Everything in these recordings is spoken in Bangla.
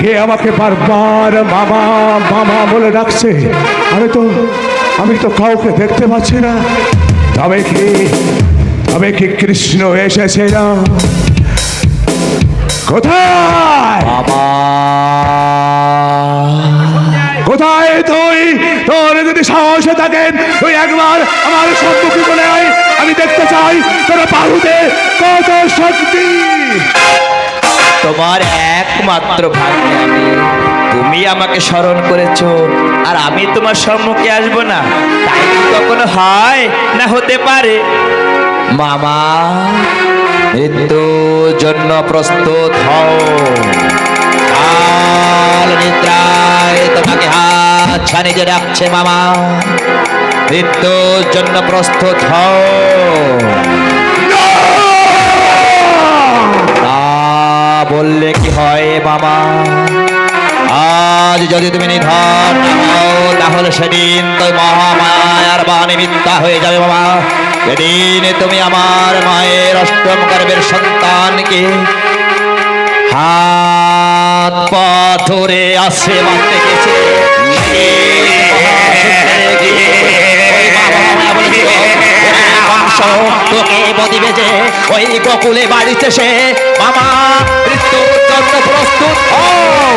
কে আমাকে বারবার মামা মামা বলে ডাকছে? আমি তো আমি তো কাউকে দেখতে পাচ্ছি না। তবে কি তবে কি কৃষ্ণ এসেছে না কোথায়? মামা। কোথায় তুই? তোর যদি সাহস থাকেন তুই একবার আমার সম্মুখে চলে আয়। আমি দেখতে চাই তোর বাহুতে কত শক্তি। তোমার একমাত্র ভাগ্য আমি। তুমি আমাকে স্মরণ করেছ, আর আমি তোমার সম্মুখে আসব না। তাই কখনো হয় না হতে পারে? মামা মৃত্যুর জন্য প্রস্তুত হও। কাল নিদ্রায় তোমাকে হাত ছানিয়ে রাখছে মামা। মৃত্যুর জন্য প্রস্তুত হও। আজ যদি তুমি নিধন হও, তাহলে সেদিন তো মহামায়ার বাণী মিথ্যা হয়ে যাবে মামা সেদিন তুমি আমার মায়ের অষ্টম গর্ভের সন্তানকে হাত পা ধরে আসে মারতে গেছে ওই বাড়িতে সে মামা মৃত্যুর জন্য প্রস্তুত হও।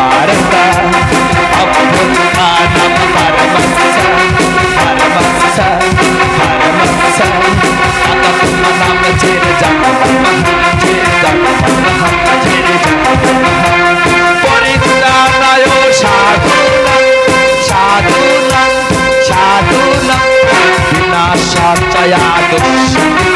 vaiados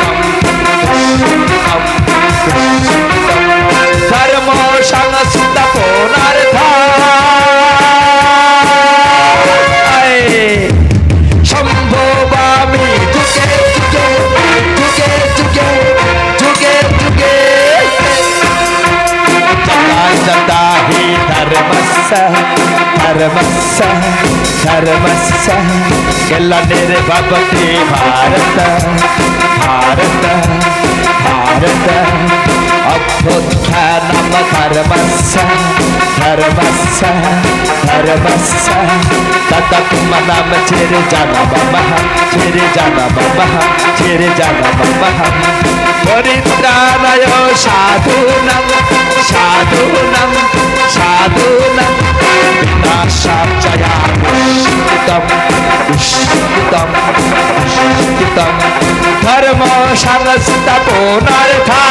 مسه هر مسه هر مسه گلا دیر بابتی بھارت بھارت بھارت অভ্যুত্থানম ধর্মস্য ধর্মস্য ধর্মস্য তদমদম চির জনমহ চির জনমহ চির জনমহ পরিত্রাণয় সাধুনম সাধুনম সাধনা বিনা সাবজয়া পুষ্পিতম পুষ্পিতম পুষ্পিতম। ধর্ম সংস্থা পুনর্থা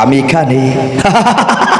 আমি এখানে